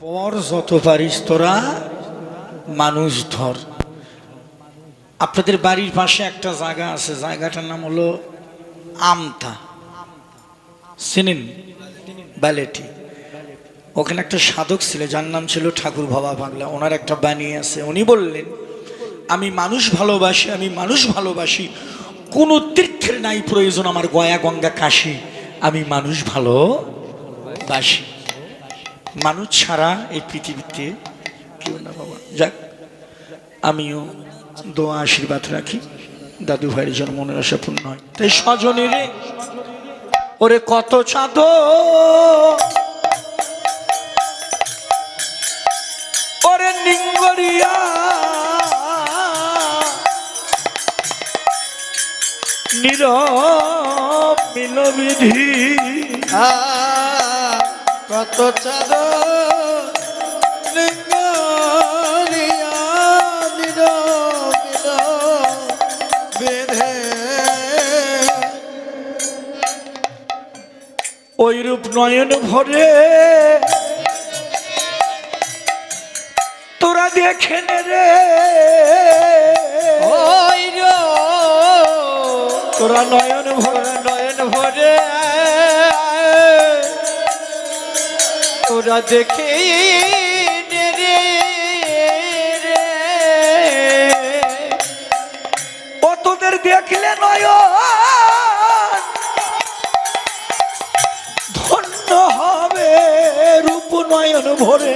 পর যত পারিস তোরা মানুষ ধর। আপনাদের বাড়ির পাশে একটা জায়গা আছে, জায়গাটার নাম হলো আমতা। চিনেন? ব্যালেটি ওখানে একটা সাধক ছিল, যার নাম ছিল ঠাকুর বাবা পাগলা। ওনার একটা বাণী আছে। উনি বললেন, আমি মানুষ ভালোবাসি, আমি মানুষ ভালোবাসি। কোনো তীর্থের নাই প্রয়োজন আমার গয়া গঙ্গা কাশি। আমি মানুষ ভালোবাসি। মানুষ ছাড়া এই পৃথিবীতে কেউ না, বাবা। যাক, আমিও দোয়া, আশীর্বাদ রাখি। দাদু ভাইয়ের যেন মনের আশা পূর্ণ হয়। তাই স্বজনের, ওরে কত চাঁদ ওরে নিঙ্গরিয়া। নীরব মিলবিধি কত চাঁদ লিঙ্গরিয়া নিরবিল বেঁধে ওই নয়ন ভরে তোরা দেখে নে রে। তোরা নয়ন ভরে নয়ন ভরে। ওরা দেখে রে ও তোদের দেখলে নয় ধন্য হবে রূপ নয়ন ভরে।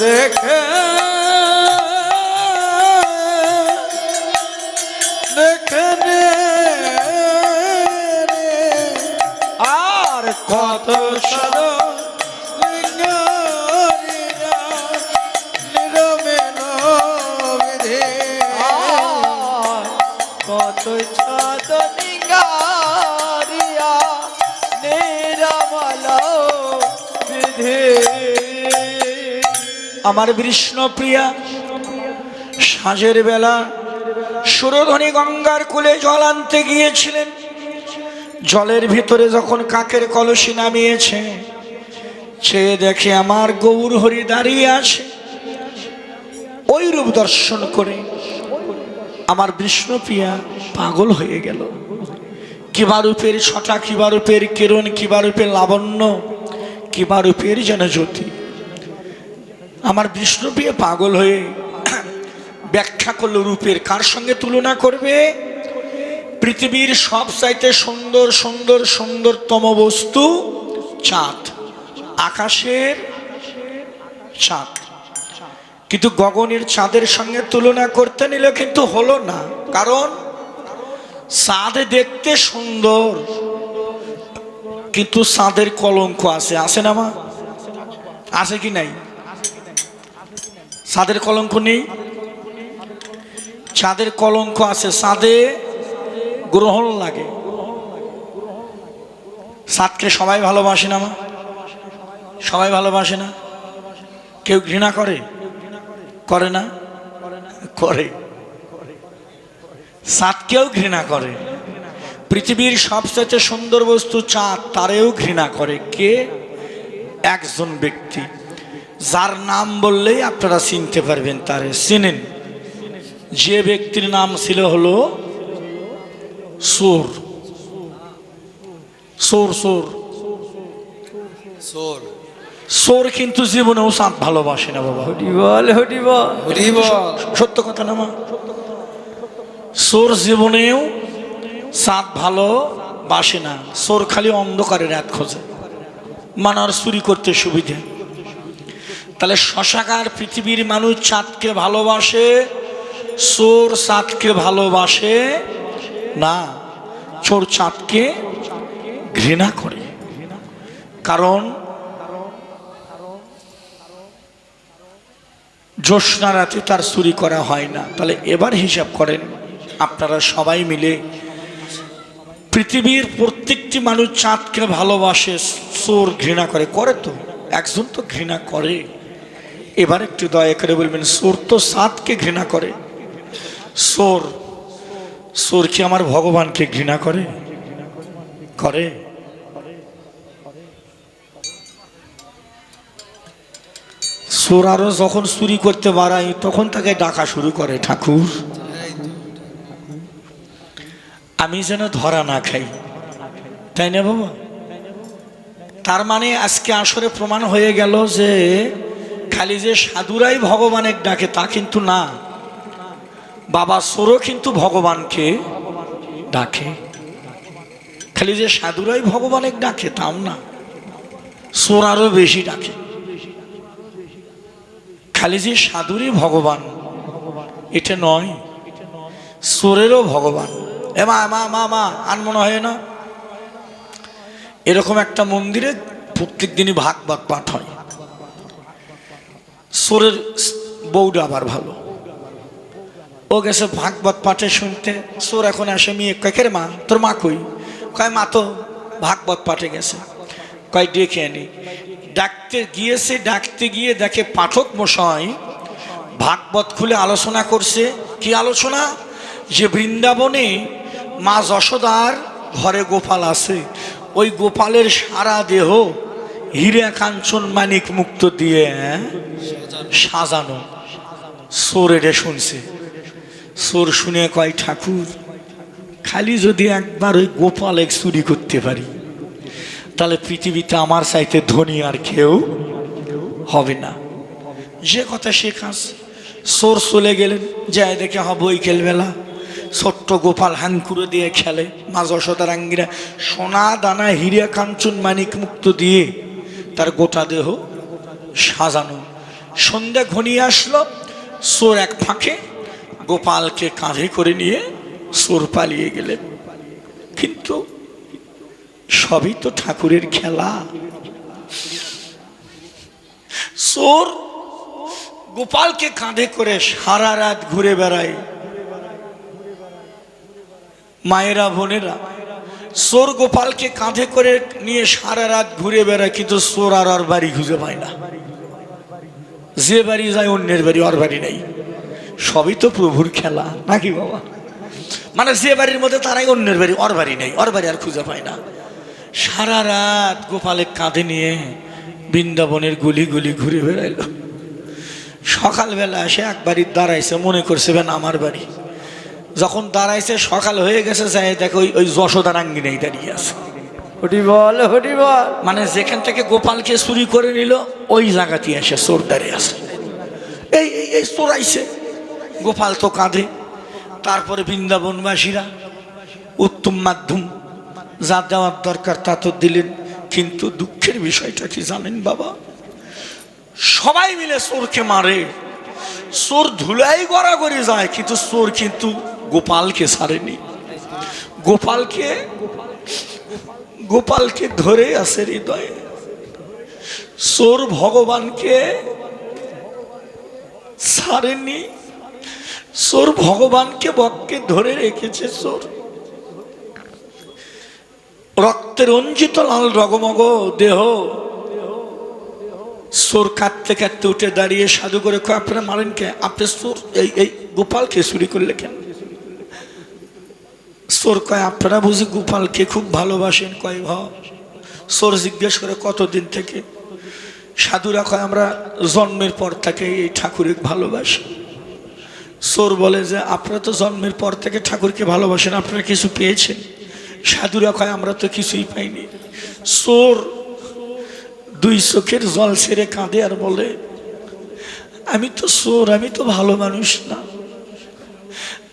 দেখে আমার বিষ্ণুপ্রিয়া সাঁঝের বেলা সুরধনী গঙ্গার কূলে জল আনতে গিয়েছিলেন। জলের ভিতরে যখন কাকের কলসি নামিয়েছে, চেয়ে দেখে আমার গৌর হরি দাঁড়িয়ে আছে। ওই রূপ দর্শন করে আমার বিষ্ণুপ্রিয়া পাগল হয়ে গেল। কিবা রূপের ছটা, কিবা রূপের কিরণ, কিবা রূপের লাবণ্য, কিবা রূপের যেন জ্যোতি। আমার বিষ্ণু বিষ্ণুপ্রিয়া পাগল হয়ে ব্যাখ্যা করল রূপের, কার সঙ্গে তুলনা করবে? পৃথিবীর সব চাইতে সুন্দর সুন্দর, সুন্দরতম বস্তু চাঁদ। আকাশের চাঁদ। কিন্তু গগনের চাঁদের সঙ্গে তুলনা করতে নিলে কিন্তু হলো না। কারণ চাঁদ দেখতে সুন্দর, কিন্তু চাঁদের কলঙ্ক আছে। আছে না মা? আছে কি নাই? চাঁদের কলঙ্ক নেই। চাঁদের কলঙ্ক আছে চাঁদে গ্রহণ লাগে। চাঁদকে সবাই ভালোবাসে না মা? সবাই ভালোবাসে না? কেউ ঘৃণা করে? করে না? করে। চাঁদকেও ঘৃণা করে। পৃথিবীর সবচেয়ে সুন্দর বস্তু চাঁদ তারেও ঘৃণা করে। কে? একজন ব্যক্তি। যার নাম বললেই আপনারা চিনতে পারবেন তারে চিনেন। যে ব্যক্তির নাম ছিল হলো সোর সোর সোর সোর সোর কিন্তু জীবনেও চাঁদ ভালোবাসে না বাবা। সত্য কথা না মা? সোর জীবনেও চাঁদ ভালো বাসে না। সোর খালি অন্ধকারে রাত খোঁজে। মানার চুরি করতে সুবিধে। তাহলে শশাকার পৃথিবীর মানুষ চাঁদকে ভালোবাসে, চোর চাঁদকে ভালোবাসে? না, চোর চাঁদকে ঘৃণা করে। কারণ জ্যোৎস্না রাতে তার চুরি করা হয় না। তাহলে এবার হিসাব করেন, আপনারা সবাই মিলে পৃথিবীর প্রত্যেকটি মানুষ চাঁদকে ভালোবাসে, চোর ঘৃণা করে। করে তো, একজন তো ঘৃণা করে। এবার একটু দয়া করে বলবেন চোর তো চাঁদকে ঘৃণা করে। চোর চোর কি আমার ভগবানকে ঘৃণা করে? করে। চোর আরও যখন চুরি করতে বাড়াই, তখন তাকে ডাকা শুরু করে, ঠাকুর। আমি যেন ধরা না খাই। তাই না বাবা? তার মানে আজকে আসরে প্রমাণ হয়ে গেল যে খালি যে সাধুরাই ভগবানের ডাকে তা কিন্তু না। বাবা সোরও কিন্তু ভগবানকে ডাকে। খালি যে সাধুরাই ভগবানের ডাকে তাও না। সোর আরও বেশি ডাকে। খালি যে সাধুরই ভগবান, এটা নয়। সোরেরও ভগবান। এ মা মা মা আর মনে হয় না? এরকম একটা মন্দিরে প্রত্যেক দিনই ভাগবত পাঠ হয়। সোরের বউটা আবার ভালো। ও গেছে ভাগবত পাঠে শুনতে। সোর এখন আসে মেয়ে, কয়, কে মা, তোর মা কই? কয়, মা তো ভাগবত পাঠে গেছে। কয় ডেকে আনি। ডাকতে গিয়েছে, ডাকতে গিয়ে দেখে পাঠক মশাই ভাগবত খুলে আলোচনা করছে। কি আলোচনা? যে বৃন্দাবনে মা যশোদার ঘরে গোপাল আছে। ওই গোপালের সারা দেহ হীরা কাঞ্চন মানিক মুক্ত দিয়ে হ্যাঁ, সাজানো। সোর এটা শুনছে। সোর শুনে কয় ঠাকুর খালি যদি একবার ওই গোপাল এক চুরি করতে পারি তাহলে পৃথিবীতে আমার চাইতে ধনী আর কেউ হবে না। যে কথা শেখাস সোর চলে গেলেন যায় দেখে হব ওই খেলবেলা। ছোট্ট গোপাল হাঙ্কুরে দিয়ে খেলে। মা যশোদারাঙ্গিরা সোনা দানা হিরিয়া কাঞ্চন মানিক মুক্ত দিয়ে তার গোটা দেহ সাজানো। সন্ধ্যা ঘনিয়ে আসলো, সোর এক ফাঁকে গোপালকে কাঁধে করে নিয়ে সোর পালিয়ে গেলেন। কিন্তু সবই তো ঠাকুরের খেলা। সোর গোপালকে কাঁধে করে সারা রাত ঘুরে বেড়ায়। মায়েরা, বোনেরা সোর গোপালকে কাঁধে করে নিয়ে সারা রাত ঘুরে বেড়ায়, কিন্তু সোর আর ওর বাড়ি খুঁজে পায় না। যে বাড়ি যায়, অন্যের বাড়ি, ওর বাড়ি নেই। সবই তো প্রভুর খেলা, নাকি বাবা? মানে যে বাড়ির মধ্যে তারাই অন্যের বাড়ি, ওর বাড়ি নেই, ওর বাড়ি আর খুঁজে পায় না। সারা রাত গোপালের কাঁধে নিয়ে বৃন্দাবনের গুলি গুলি ঘুরে বেড়াইল। সকালবেলা এসে এক বাড়ির দাঁড়াইছে মনে করছে আমার বাড়ি। যখন দাঁড়াইছে সকাল হয়ে গেছে যাই দেখো ওই ওই যশোদারাঙ্গিনেই দাঁড়িয়ে আছে। মানে যেখান থেকে গোপালকে চুরি করে নিল ওই জায়গাতে এসে চোর দাঁড়িয়ে আছে। এই এই এই চোর আইছে গোপাল তো কাঁধে তারপরে বৃন্দাবনবাসীরা উত্তম মাধ্যম যা দেওয়ার দরকার তা তো দিলেন। কিন্তু দুঃখের বিষয়টা কি জানেন বাবা? সবাই মিলে চোরকে মারে। চোর ধুলাই গড়াগড়ি যায় কিন্তু চোর কিন্তু গোপালকে ছাড়েনি গোপালকে গোপালকে ধরে আছে হৃদয়ে। চোর ভগবানকে ছাড়েনি চোর ভগবানকে বককে ধরে রেখেছে চোর রক্তে রঞ্জিত লাল রগমগ, দেহ। চোর কাঁদতে কাঁদতে উঠে দাঁড়িয়ে সাধু করে আপনারা মারেন কে? আপনি চোর এই এই গোপালকে চুরি করলে কেন? চোর কয়, আপনারা বুঝি গোপালকে খুব ভালোবাসেন, কয় ভ? চোর জিজ্ঞেস করে, কতদিন থেকে? সাধুরা কয়, আমরা জন্মের পর থেকে এই ঠাকুরকে ভালোবাসি। সোর বলে যে, আপনারা তো জন্মের পর থেকে ঠাকুরকে ভালোবাসেন, আপনারা কিছু পেয়েছেন? সাধুরা কয়, আমরা তো কিছুই পাইনি। সোর দুই চোখের জল ছেড়ে কাঁদে আর বলে, আমি তো সোর আমি তো ভালো মানুষ না।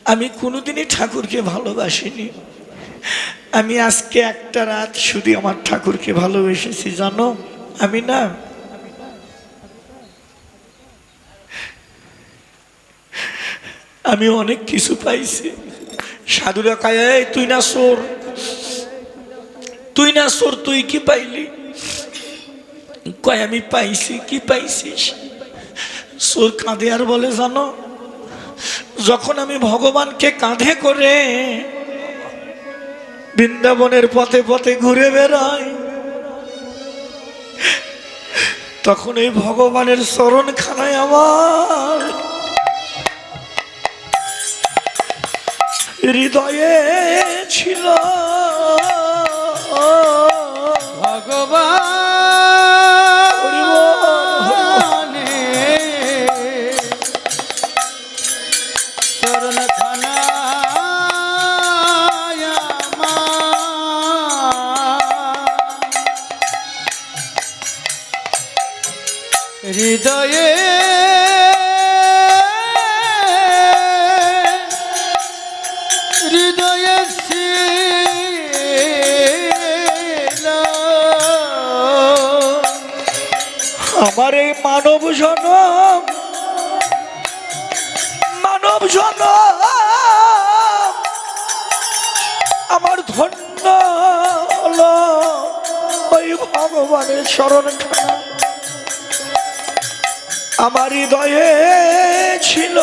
আমি কোনোদিনই ঠাকুরকে ভালোবাসিনি। আমি আজকে একটা রাত শুধু আমার ঠাকুরকে ভালোবেসেছি, জানো? আমি না, আমি অনেক কিছু পাইছি। সাধুরা কায় তুই না চোর তুই না চোর তুই কি পাইলি? কয়, আমি পাইছি, কি পাইছিস? সোর কাঁদে আর বলে, জানো যখন আমি ভগবানকে কাঁধে করে বৃন্দাবনের পথে পথে ঘুরে বেড়াই, তখন এই ভগবানের স্মরণ খানায় আমার হৃদয়ে ছিল। ভগবান হৃদয়ে। হৃদয়ে আমার এই মানব জনম মানব জনম আমার ধন্য ভগবানের শরণ খানা আমার হৃদয়ে ছিল।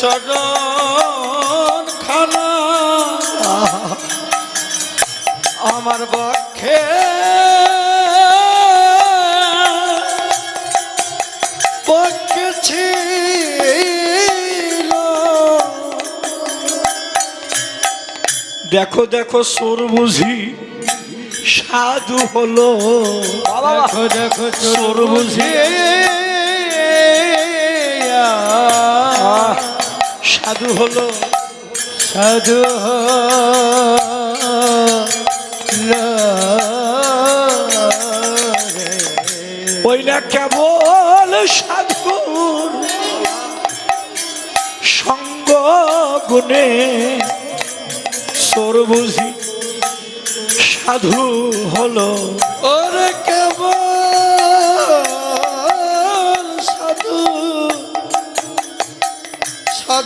চরণ খানা। আমার পক্ষে পক্ষে ছিল। দেখো দেখো সুর বুঝি সাধু হলো। দেখো দেখো চোর বুঝে। সাধু হলো সাধু ওই না কেবল সাধুর সঙ্গ গুণে সোর বুঝি সাধু হলো ওরে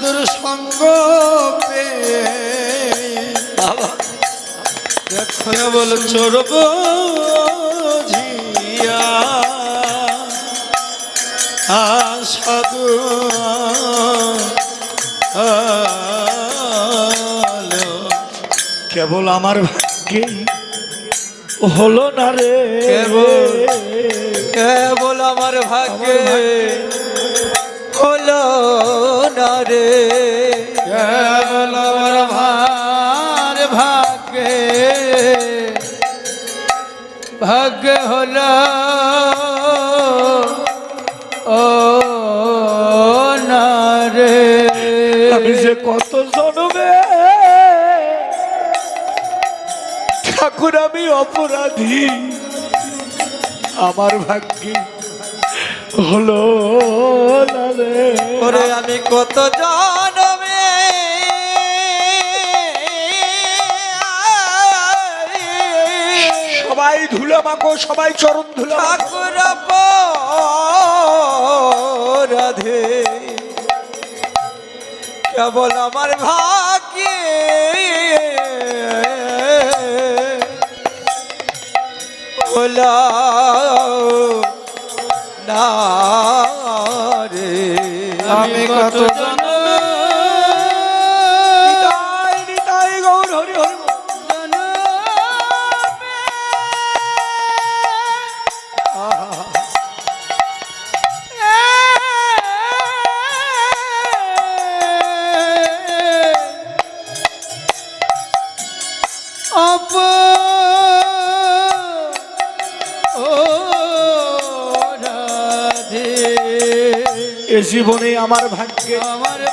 সাধুর সঙ্গ দেখো বল চোরব ঝিয়া। সাধু কেবল আমার ভাগ্যে হলো না রে। কেবল কেবল আমার ভাগ্যে হলো না রে কেবল ভার ভাগ্যে। ভাগ্যে হলো ও না রে। আমি যে কত জন্মে ঠাকুর আমি অপরাধী। আমার ভাগ্যে হলো ওরে আমি কত জনমে সবাই ধুলো মাকো সবাই চরণ ধুলো ঠাকুর রাধে কেবল আমার ভাগ্যে হলো না রে আমি কত জীবনে আমার ভাগ্যে। আমার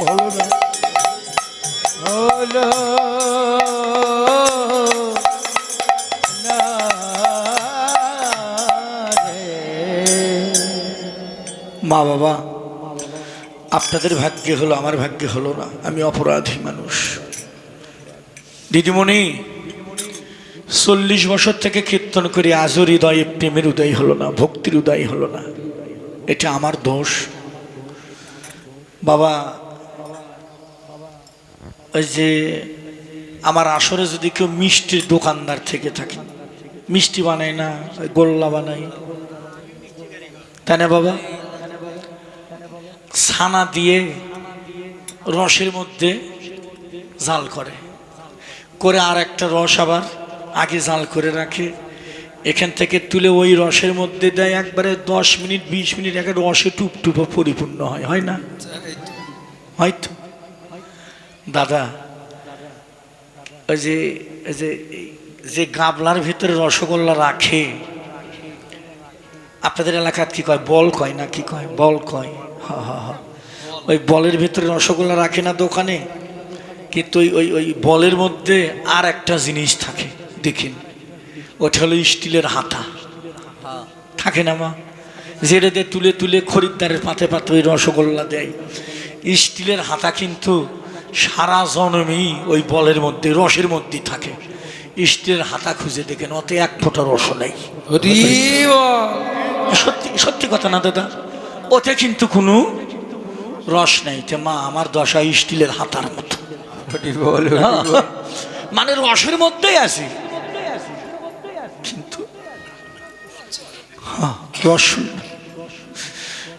হলো না। মা বাবা আপনাদের ভাগ্যে হলো আমার ভাগ্যে হলো না। আমি অপরাধী মানুষ। দিদিমণি চল্লিশ বছর থেকে কীর্তন করে, আজও হৃদয়ে প্রেমের উদয় হলো না, ভক্তির উদয় হলো না। এটা আমার দোষ। বাবা, ওই যে আমার আসরে যদি কেউ মিষ্টির দোকানদার থেকে থাকে, মিষ্টি বানায় না, গোল্লা বানাই তাই না বাবা? ছানা দিয়ে রসের মধ্যে জাল করে। করে আর একটা রস আবার আগে জাল করে রাখে। এখান থেকে তুলে ওই রসের মধ্যে দেয়, একবারে দশ মিনিট, বিশ মিনিট একটা রসে টুপ টুপো পরিপূর্ণ হয় হয় না? হয়তো দাদা, ওই যে যে যে গাবলার ভিতরে রসগোল্লা রাখে, আপনাদের এলাকাত কি কয়, বল কয় না কি কয়? বল কয়। হা। ওই বলের ভিতরে রসগোল্লা রাখে না দোকানে? কিন্তু ওই ওই ওই বলের মধ্যে আর একটা জিনিস থাকে। দেখিন ওটা হলো স্টিলের হাতা। থাকে না মা? জেড়ে দিয়ে তুলে তুলে খরিদ্দারের পাতে পাতে ওই রসগোল্লা দেয়। স্টিলের হাতা কিন্তু সারা জনমেই ওই বলের মধ্যে রসের মধ্যে থাকে। স্টিলের হাতা খুঁজে দেখেন অতে এক ফোঁটা রস নেই। সত্যি সত্যি কথা না দাদা? ওতে কিন্তু কোনো রস নেই। তে মা আমার দশা স্টিলের হাতার মতো। মানে রসের মধ্যেই আছি।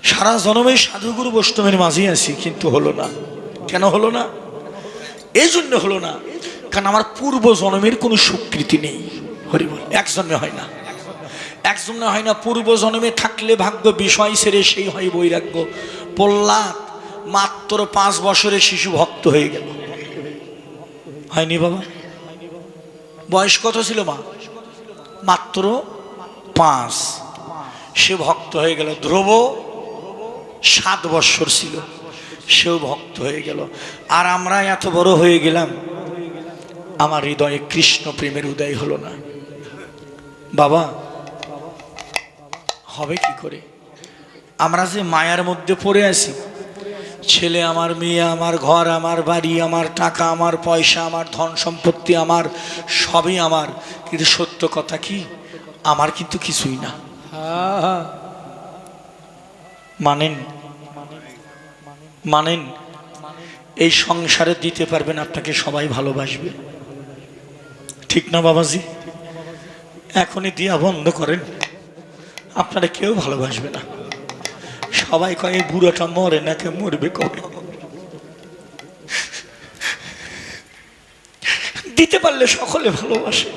সারা জনমে সাধুগুরু বৈষ্ণবের মাঝে আছি, কিন্তু হলো না। কেন হলো না? এই জন্য হলো না, কারণ আমার পূর্ব জন্মের কোনো স্বীকৃতি নেই। হরিবল এক জন্মে হয় না। এক জন্মে হয় না, পূর্ব জন্মে থাকলে ভাগ্য বিষয় সেরে সেই হয় বৈরাগ্য। প্রহ্লাদ মাত্র পাঁচ বছরের শিশু ভক্ত হয়ে গেল। হয়নি বাবা? বয়স কত ছিল মা? মাত্র পাঁচ। সে ভক্ত হয়ে গেল। ধ্রুব সাত বৎসর ছিল। সেও ভক্ত হয়ে গেল। আর আমরা এত বড় হয়ে গেলাম, আমার হৃদয়ে কৃষ্ণ প্রেমের উদয় হলো না। বাবা, হবে কি করে? আমরা যে মায়ার মধ্যে পড়ে আছি, ছেলে আমার, মেয়ে আমার, ঘর আমার, বাড়ি আমার, টাকা আমার, পয়সা আমার, ধন সম্পত্তি আমার, সবই আমার। কিন্তু সত্য কথা কি? আমার কিন্তু কিছুই না। মানেন মানেন, এই সংসারে দিতে পারবেন আপনাকে সবাই ভালোবাসবে। ঠিক না বাবাজি? এখনই দিয়া বন্ধ করেন। আপনারা কেউ ভালোবাসবে না। সবাই কয় বুড়োটা মরে না কে মরবে কবে? দিতে পারলে সকলে ভালোবাসে।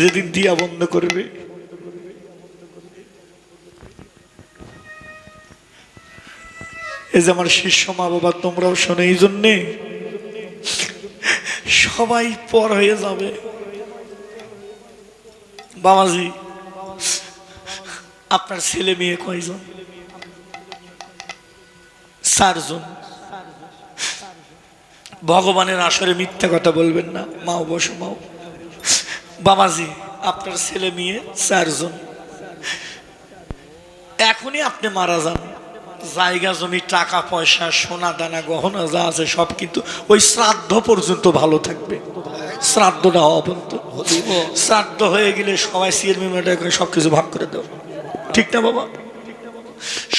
যেদিন দিয়া বন্ধ করবে এই যে আমার শিষ্য মা বাবা, তোমরাও শোনো, এই জন্যে সবাই পর হয়ে যাবে। বাবাজি, আপনার ছেলে মেয়ে কয়জন? চারজন। ভগবানের আসরে মিথ্যা কথা বলবেন না, মাও বসো, মাও। বাবাজি, আপনার ছেলে মেয়ে চারজন। এখনই আপনি মারা যান। জায়গা জমি টাকা পয়সা সোনা দানা গহনা যা আছে সব কিন্তু ওই শ্রাদ্ধ পর্যন্ত ভালো থাকবে। শ্রাদ্ধটা অবন্ত শ্রাদ্ধ হয়ে গেলে সবাই মেমোরিটা করে সব কিছু ভাগ করে দেবো ঠিক না বাবা?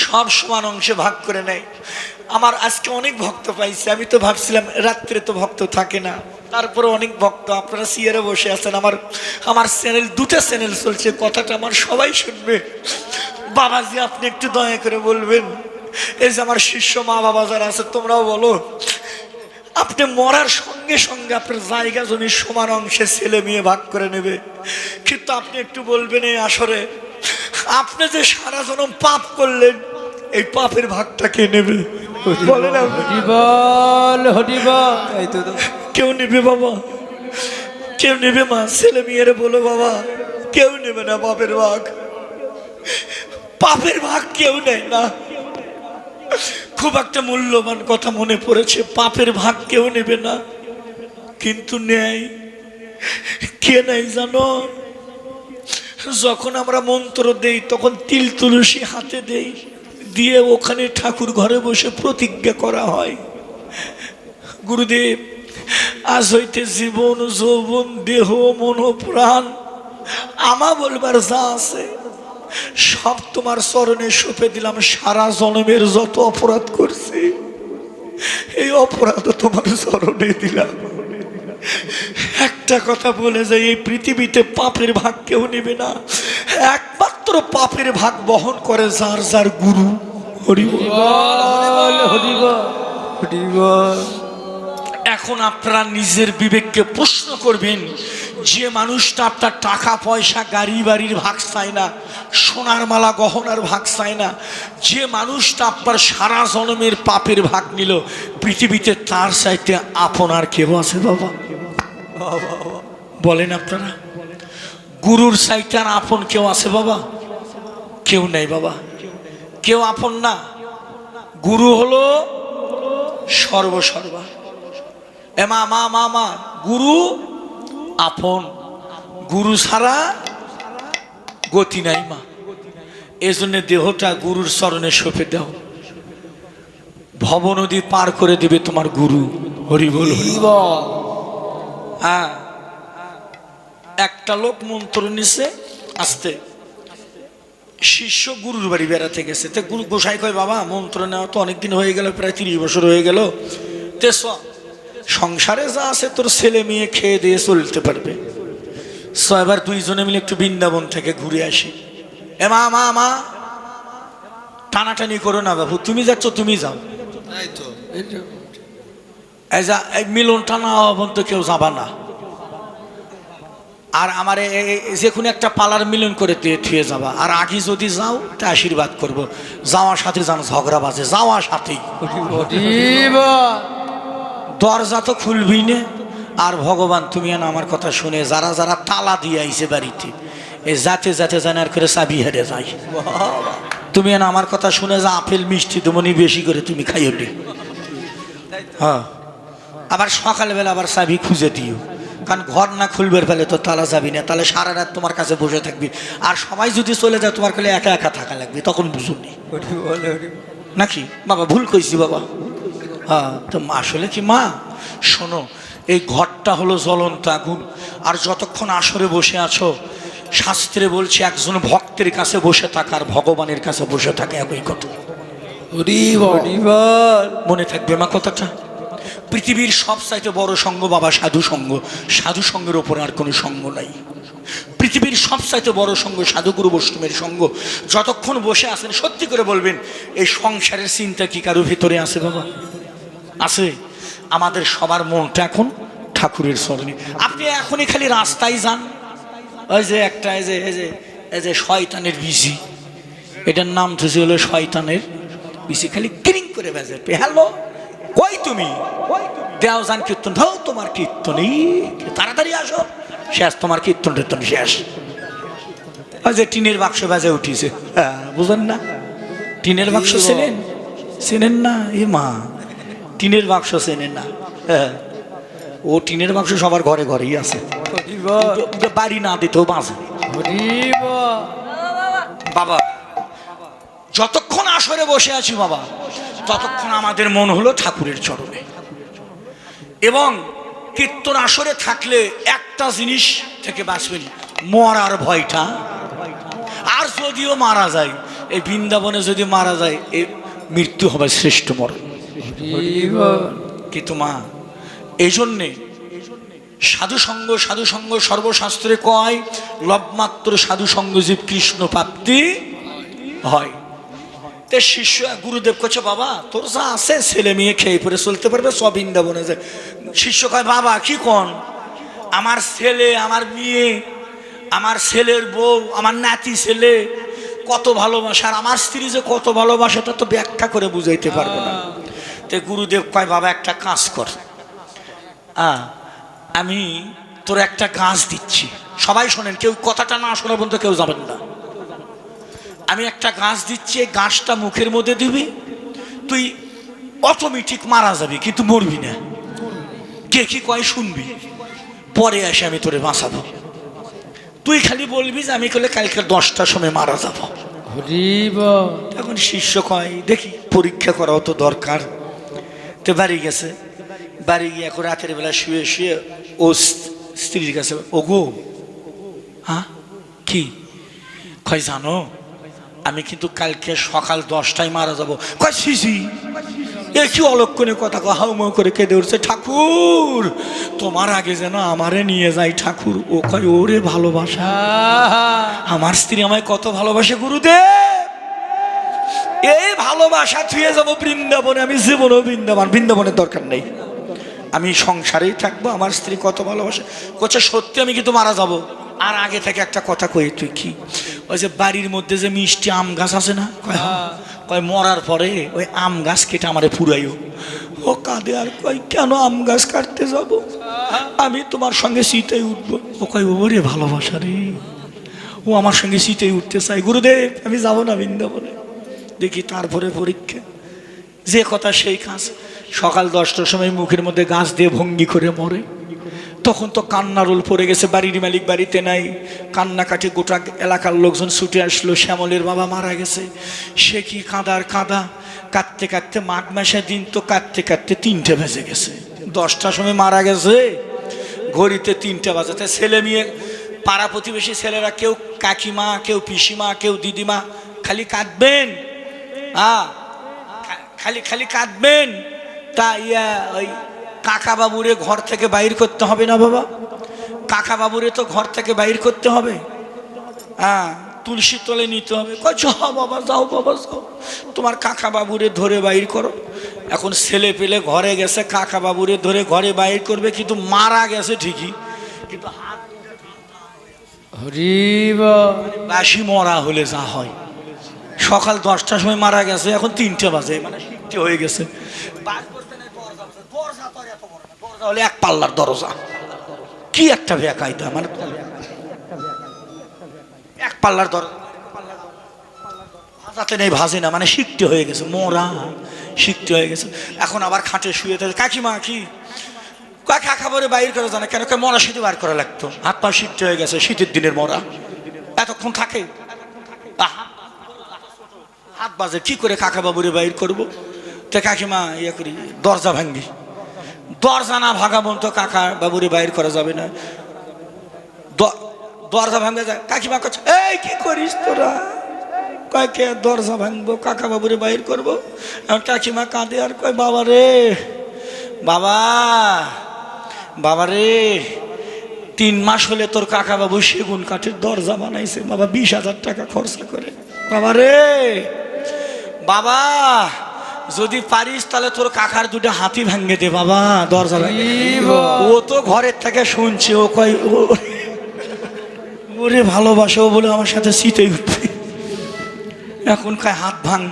সব সমান অংশে ভাগ করে নেয়। আমার আজকে অনেক ভক্ত পাইছে। আমি তো ভাবছিলাম রাত্রে তো ভক্ত থাকে না। তারপরে অনেক ভক্ত, আপনারা সিয়ারে বসে আছেন। আমার আমার চ্যানেল, দুটা চ্যানেল চলছে। কথাটা আমার সবাই শুনবে। বাবাজি, আপনি একটু দয়া করে বলবেন। এই যে আমার শিষ্য মা বাবা যারা আছে, তোমরাও বলো। আপনি মরার সঙ্গে সঙ্গে আপনার জায়গা জমি সমান অংশে ছেলে মেয়ে ভাগ করে নেবে। কিন্তু আপনি একটু বলবেন এই আসরে, আপনি যে সারা জনম পাপ করলেন, এই পাপের ভাগটা কে নেবে? বল হরি বল এই তো তো। কেউ নেবে বাবা। কেউ নেবে মা ছেলে মেয়েরে বলো বাবা। কেউ নেবে না বাপের ভাগ পাপের ভাগ কেউ নেয় না। খুব একটা মূল্যবান কথা মনে পড়েছে। পাপের ভাগ কেউ নেবে না। কিন্তু নেয়। কে নেয় জানো? যখন আমরা মন্ত্র দেই তখন তিল তুলসী হাতে দেই। দিয়ে ওখানে ঠাকুর ঘরে বসে প্রতিজ্ঞা করা হয়। গুরুদেব, আজ হইতে জীবন, যৌবন, দেহ, মন প্রাণ আমা বলবার যা আছে, সব তোমার চরণে সঁপে দিলাম, সারা জনমের যত অপরাধ করছি, এই অপরাধ তোমার চরণে দিলাম। একটা কথা বলে যায় এই পৃথিবীতে পাপের ভাগ কেউ নেবে না। একমাত্র পাপের ভাগ বহন করে যার যার গুরু। এখন আপনারা নিজের বিবেককে প্রশ্ন করবেন, যে মানুষটা আপনার টাকা, পয়সা, গাড়ি বাড়ির ভাগ চায় না, সোনার মালা, গহনার ভাগ চায় না, যে মানুষটা আপনার সারা জন্মের পাপের ভাগ নিল, পৃথিবীতে তার চাইতে আপনার কেউ আছে বাবা? বলেন আপনারা, গুরুর আর আপন কেউ আছে বাবা? কেউ নেই বাবা। কেউ আপন না। গুরু হলো সর্বসর্বা। এ মা মা মা গুরু আপন। গুরু ছাড়া গতি নাই মা। এই জন্য দেহটা গুরুর চরণে সঁপে দাও। ভব নদী পার করে দেবে তোমার গুরু। হরি বল। হরি বল। হ্যাঁ। একটা লোক মন্ত্র নিছে আসতে। শিষ্য গুরুর বাড়ি বেড়াতে গেছে। তো গুরু গোসাই কয় বাবা মন্ত্র নেওয়া তো অনেকদিন হয়ে গেল প্রায় তিরিশ বছর হয়ে গেল। তে সংসারে যা আছে তোর ছেলে মেয়ে খেয়ে দিয়ে চলতে পারবে। চ এবার দুইজনে মিলে একটু বৃন্দাবন থেকে ঘুরে আসি। এ মা মা মা টানাটানি করো না বাবু তুমি যাচ্ছ তুমি যাও। এই যা এই মিলনটা না হওয়া পর্যন্ত কেউ যাবা না। আর আমার এ- এ- এ- যে কোনো একটা পালার মিলন করে থুয়ে যাবা। আর আগে যদি যাও তা আশীর্বাদ করব। যাওয়ার সাথে যেন ঝগড়া বাজে যাওয়ার সাথেই। দরজা তো খুলবি না। আর ভগবান তুমি আমার কথা শুনে যারা যারা তালা দিয়ে আইছে বাড়িতে এ যাতে যাতে জানার করে চাবি হেরে যাই তুমি আমার কথা শুনে যা আপেল মিষ্টি তুমনি বেশি করে তুমি খাইও হ্যাঁ। আবার সকালবেলা আবার চাবি খুঁজে দিও। কারণ ঘর না খুলবার ফেলে তো তালা যাবি না তাহলে সারা রাত তোমার কাছে বসে থাকবি। আর সবাই যদি চলে যায় তোমার কাছে একা একা থাকা লাগবে তখন বুঝুনি। নাকি? বাবা ভুল কইছি বাবা। হ্যাঁ তো মা আসলে কি মা? শোনো এই ঘরটা হলো জ্বলন্ত আগুন। আর যতক্ষণ আসরে বসে আছো শাস্ত্রে বলছে একজন ভক্তের কাছে বসে থাকা আর ভগবানের কাছে বসে থাকে একই কথা। মনে থাকবে মা কথাটা? পৃথিবীর সব চাইতে বড় সঙ্গ বাবা সাধু সঙ্গ। সাধু সঙ্গের ওপর আর কোনো সঙ্গ নাই। পৃথিবীর সব চাইতে বড় সঙ্গ সাধুগুরু বৈষ্ণবের সঙ্গ। যতক্ষণ বসে আছেন, সত্যি করে বলবেন, এই সংসারের চিন্তা কি কারও ভেতরে আছে বাবা? আছে। আমাদের সবার মনটা এখন ঠাকুরের স্মরণে। আপনি এখনই খালি রাস্তায় যান। ওই যে একটা, এই যে এই যে এই যে শয়তানের বিজি। এটার নাম তো হলো শয়তানের বিসি খালি ক্রিং করে বেজে হ্যালো কই তুমি? দেও যান কীর্তন দাও তোমার কীর্তনই। তাড়াতাড়ি আসো। শেষ তোমার কীর্তন টীর্তন শেষ। ওই যে টিনের বাক্স বাজে উঠিছে। হ্যাঁ বুঝেন না? টিনের বাক্স চেনেন? চেনেন না? এ মা টিনের বাক্স চেনেন না। হ্যাঁ। ও টিনের বাক্স সবার ঘরে ঘরেই আছে। বাড়ি না দিতেও বাঁচে বাবা যতক্ষণ আসরে বসে আছি বাবা ততক্ষণ আমাদের মন হলো ঠাকুরের চরণে। এবং কীর্তন আসরে থাকলে একটা জিনিস থেকে বাঁচবেন মরার ভয়টা। আর যদিও মারা যায়, এই বৃন্দাবনে যদি মারা যায় এই মৃত্যু হবে শ্রেষ্ঠ মরণ। কিন্তু মা, এই জন্যে সাধু সঙ্গ সাধু সঙ্গ সর্বশাস্ত্রে কয় লবমাত্র সাধু সঙ্গ জীব কৃষ্ণ প্রাপ্তি হয়। তে শিষ্য, গুরুদেব কচ্ছে বাবা, তোর যা আছে ছেলে মেয়ে খেয়ে পরে চলতে পারবে, সব বৃন্দাবনে যায়। শিষ্য কয়, বাবা, কি কন? আমার ছেলে, আমার মেয়ে, আমার ছেলের বউ, আমার নাতি ছেলে, কত ভালোবাসা, আর আমার স্ত্রী যে কত ভালোবাসা তা ব্যাখ্যা করে বুঝাইতে পারব না। তে গুরুদেব কয়, বাবা, একটা কাজ কর। আমি তোর একটা গাছ দিচ্ছি। সবাই শোনেন, কেউ কথাটা না শোনা পর্যন্ত কেউ যাবেন না। আমি একটা গাছ দিচ্ছি এই গাছটা মুখের মধ্যে দিবি তুই অটোমেটিক মারা যাবি কিন্তু মরবি না। কে কি কয় শুনবি? পরে এসে আমি তোরে বাঁচাবো। তুই খালি বলবি যে আমি করলে কালকে দশটার সময় মারা যাব। এখন তখন শিষ্য কয় দেখি পরীক্ষা করাও তো দরকার। তো বাড়ি গেছে। বাড়ি গিয়ে এখন রাতের বেলা শুয়ে শুয়ে ও স্ত্রীর কাছে ও গো হ্যাঁ কি? কয় জানো আমি কিন্তু কালকে সকাল দশটায় মারা যাব। কয় এ কি অলক্ষণে কথা কয়? হাউ, মাউ করে কেঁদে উঠছে, ঠাকুর, তোমার আগে যেন আমারে নিয়ে যায় ঠাকুর। ও কয়, ওরে ভালোবাসা, আমার স্ত্রী আমায় কত ভালোবাসে, গুরুদেব? এই ভালোবাসা থুয়ে যাব বৃন্দাবনে, আমি জীবনও বৃন্দাবন, বৃন্দাবনের দরকার নেই। আমি সংসারেই থাকব, আমার স্ত্রী কত ভালোবাসে। কোচে সত্যি আমি কিন্তু মারা যাব। আর আগে থেকে একটা কথা কই তুই কি? ওই যে বাড়ির মধ্যে যে মিষ্টি আম গাছ আছে না কয় হ্যাঁ। কয় মরার পরে ওই আম গাছ কেটে আমারে পুরাইও। ও কাঁদে আর কয় কেন আম গাছ কাটতে যাব? আমি তোমার সঙ্গে শীতেই উঠবো। ও কয় ওরে ভালোবাসা রে। ও আমার সঙ্গে শীতেই উঠতে চাই গুরুদেব আমি যাব না বৃন্দাবনে। দেখি তারপরে পরীক্ষা। যে কথা সেই কাজ। সকাল দশটার সময় মুখের মধ্যে গাছ দিয়ে ভঙ্গি করে মরে। তখন তো কান্না রোল পড়ে গেছে, বাড়ির মালিক বাড়িতে নাই। কান্নাকাটি গোটা এলাকার লোকজন ছুটে আসলো, শ্যামলের বাবা মারা গেছে। সে কি কাঁদার কাঁদা? কাঁদতে কাঁদতে মাঘ মাসের দিন তো কাঁদতে কাঁদতে তিনটে বেজে গেছে। দশটার সময় মারা গেছে। ঘড়িতে তিনটে বাজাতে। ছেলে মেয়ে, পাড়া প্রতিবেশী ছেলেরা, কেউ কাকিমা, কেউ পিসিমা, কেউ দিদিমা, খালি কাঁদবেন। হ্যাঁ খালি খালি কাঁদবেন। তা ইয়া ওই কাকা বাবুরে ঘর থেকে বাইর করতে হবে না বাবা? কাকা বাবুরে তো ঘর থেকে বাইর করতে হবে। হ্যাঁ তুলসী তলে নিতে হবে। বাবা যাও বাবা যাও। তোমার কাকা বাবুরে ধরে বাইর করো। এখন ছেলে পেলে ঘরে গেছে কাকা বাবুরে ধরে ঘরে বাইর করবে কিন্তু মারা গেছে ঠিকই। কিন্তু বাসি মরা হলে যা হয়। সকাল দশটার সময় মারা গেছে এখন তিনটে বাজে মানে শিখতে হয়ে গেছে। এক পাল্লার দরজা। কি একটা মানে এক পাল্লার দরজা নেই, ভাজে না মানে শিখতে হয়ে গেছে, মোরা শিখতে হয়ে গেছে। এখন আবার খাটে শুয়ে থাকে, কাকিমা কি? কয় বলে বাইর করা জানে কেন? মরা শীতে বার করা লাগতো। হাত পা শীত হয়ে গেছে, শীতের দিনের মরা। এতক্ষণ থাকে? হাত বাজে, কি করে কাকা বাবুরে বাইর করব? তো কাকিমা ইয়ে করি, দরজা ভাঙ্গি। দরজা না ভাঙা বলতো কাকা বাবুরে বাইর করা যাবে না। দরজা ভাঙবে যায়। কাকিমা করছে এই, কি করিস তোরা? কয়, কে দরজা ভাঙবো? কাকা বাবুরে বাইর করব? আর কাকিমা কাঁদে আর কয়, বাবা রে, বাবা বাবা রে, তিন মাস হলে তোর কাকা বাবু সেগুন কাঠের দরজা বানাইছে। বাবা, বিশ হাজার টাকা খরচা করে। বাবা রে, বাবা যদি পারিস তাহলে তোর কাকার দুটো হাতি ভাঙ্গে দে বাবা, দরজা ও তো ঘরের থেকে শুনছে, ও কয়, ও- ওরে ভালোবাসো বলে আমার সাথে শীতেই উঠবে। এখন কয়, হাত ভাঙ,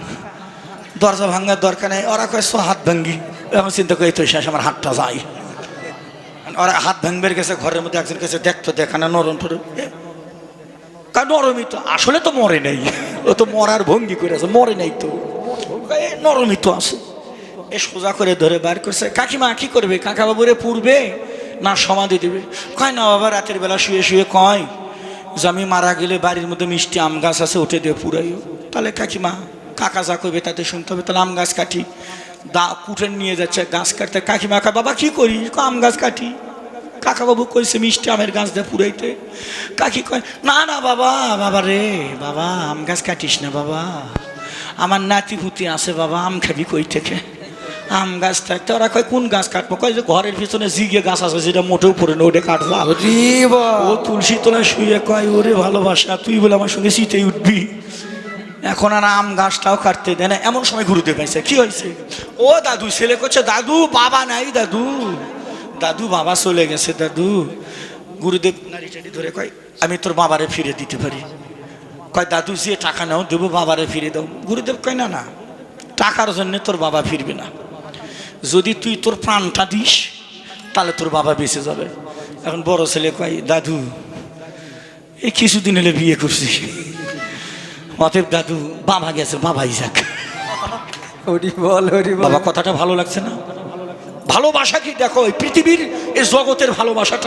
দরজা ভাঙার দরকার নেই। ওরা কয় সো হাত ভাঙ্গি। এখন চিন্তা করি তো শেষ, আমার হাতটা যাই ওরা হাত ভাঙবে, গেছে ঘরের মধ্যে, একজন কাছে দেখতো দেখানা নরম টরম নরমই তো, আসলে তো মরে নাই। ও তো মরার ভঙ্গি করে আছে মরে নাই তো। এ, নরমই তো আছে। এ সোজা করে ধরে বার করছে। কাকিমা কি করবে? কাকা বাবুরে পুরবে? না সমাধি দেবে। কয় না বাবা রাতের বেলা শুয়ে শুয়ে কয় যে আমি মারা গেলে বাড়ির মধ্যে মিষ্টি আম গাছ আছে উঠে দিয়ে পুরাইও। তাহলে কাকিমা কাকা যা করবে তাতে শুনতে হবে। তাহলে আম গাছ কাটি। দা কুটেন নিয়ে যাচ্ছে গাছ কাটতে। কাকিমা কা বাবা কি করি? আম গাছ কাটি। কাকাবাবু কইছে মিষ্টি আমের গাছ দিয়ে পুরাইতে। কাকি কয় না না বাবা বাবা রে বাবা আম গাছ কাটিস না বাবা। আমার নাতি পুতি আছে বাবা আম খাবি কই থেকে? আম গাছ থাকতে ওরা কয় কোন গাছ কাটবো? কয় যে ঘরের পিছনে জিগে গাছ আছে যেটা মোটেও পড়ে না ওটা কাটবো। ও তুলসী তলায় শুয়ে কয় ওরে ভালোবাসা তুই বলে আমার সঙ্গে শীতেই উঠবি? এখন আর আম গাছটাও কাটতে দেয় না এমন সময় ঘুরতে পাইছে। কি হয়েছে ও দাদু ছেলে করছে দাদু বাবা নাই দাদু। দাদু বাবা চলে গেছে দাদু। গুরুদেব নারী ধরে কয় আমি তোর বাবারে ফিরে দিতে পারি। কয় দাদু যে টাকা নাও দেবো বাবারে ফিরে দাও। গুরুদেব কয় না না টাকার জন্য তোর বাবা ফিরবে না। যদি তুই তোর প্রাণটা দিস তাহলে তোর বাবা বেঁচে যাবে। এখন বড় ছেলে কয় দাদু এই কিছুদিন হলে বিয়ে করছি অতএব দাদু বাবা গেছে বাবাই যাক। বাবা কথাটা ভালো লাগছে না? ভালোবাসা কি? দেখো এই পৃথিবীর এই জগতের ভালোবাসাটা